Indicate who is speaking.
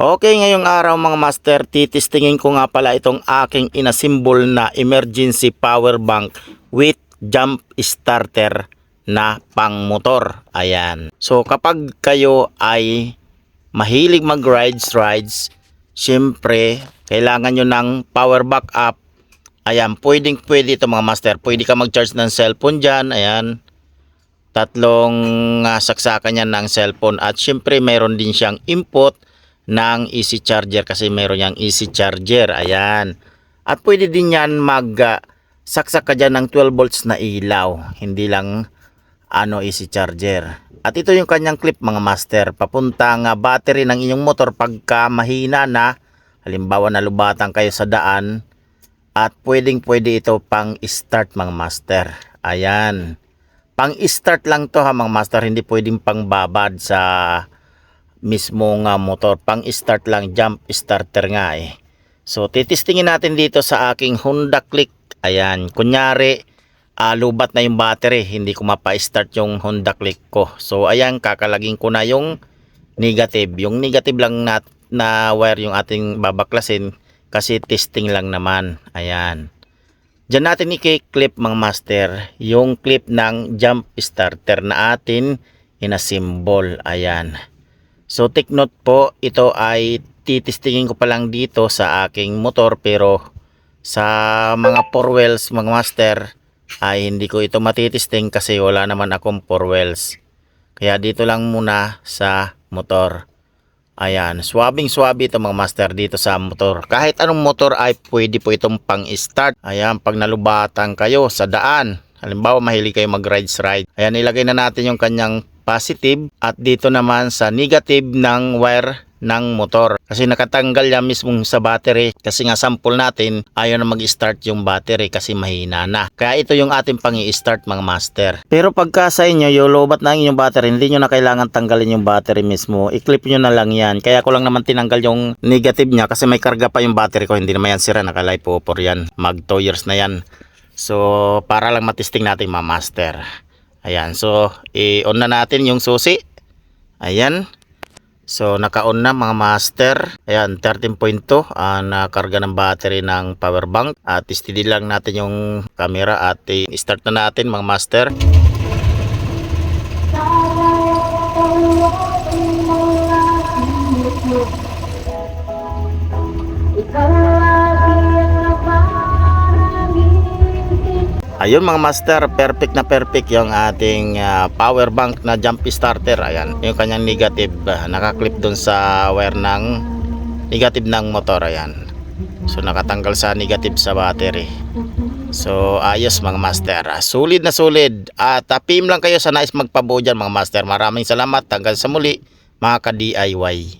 Speaker 1: Okay, ngayong araw mga master, titistingin ko nga pala itong aking inasimbol na emergency power bank with jump starter na pang motor. Ayan. So kapag kayo ay mahilig mag rides rides, syempre kailangan nyo ng power backup. Ayan, pwedeng pwede ito mga master. Pwede ka mag-charge ng cellphone dyan. Ayan. Tatlong ah, saksakan yan ng cellphone. At syempre mayroon din siyang input ng easy charger kasi meron yang easy charger. Ayan. At pwede din yan mag saksak ka dyan ng 12 volts na ilaw. Hindi lang ano easy charger. At ito yung kanyang clip mga master. Papuntang ah, battery ng inyong motor pagka mahina na. Halimbawa nalubatan kayo sa daan. At pwedeng pwede ito pang start mga master. Ayan. Pang start lang to ha mga master. Hindi pwedeng pang babad sa mismong ah, motor. Pang start lang jump starter nga eh. So titistingin natin dito sa aking Honda Click. Ayan. Kunyari ah, lubat na yung battery. Hindi ko mapa-start yung Honda Click ko. So ayan kakalagin ko na yung negative. Yung negative lang na, na wire yung ating babaklasin kasi testing lang naman. Ayan. Diyan natin i-clip mga master yung clip ng jump starter na atin inasimbol. Ayan. So take note po, ito ay titistingin ko pa lang dito sa aking motor pero sa mga four wheels mga master ay hindi ko ito matitisting kasi wala naman akong four wheels. Kaya dito lang muna sa motor. Ayan, swabing swabe ito mga master dito sa motor. Kahit anong motor ay pwede po itong pang start. Ayan, pag nalubatan kayo sa daan. Halimbawa mahilig kayo mag rides ride. Ayan, ilagay na natin yung kanyang positive at dito naman sa negative ng wire ng motor. Kasi nakatanggal yan mismong sa battery. Kasi nga sample natin, ayaw na mag-start yung battery kasi mahina na. Kaya ito yung ating pang start mga master. Pero pagka sa inyo, yung lobat na inyong battery, hindi nyo na kailangan tanggalin yung battery mismo. I-clip nyo na lang yan. Kaya ko lang naman tinanggal yung negative niya kasi may karga pa yung battery ko. Hindi naman yan sira, nakalay po por yan. Mag 2 years na yan. So, para lang matisting natin mga master. Ayan, so, i-on na natin yung susi. Ayan. So naka-on na mga master. Ayan 13.2 ang nakarga ng battery ng power bank. At steady lang natin yung camera at i-start na natin mga master. Ayun mga master, perfect na perfect yung ating ah, power bank na jump starter. Ayan, yung kanyang negative ah, nakaklip dun sa wire ng negative ng motor. Ayan. So nakatanggal sa negative sa battery. So ayos mga master. Ah, Sulit na sulit. At tapim lang kayo sa nais magpabuo dyan mga master. Maraming salamat. Hanggang sa muli mga ka-DIY.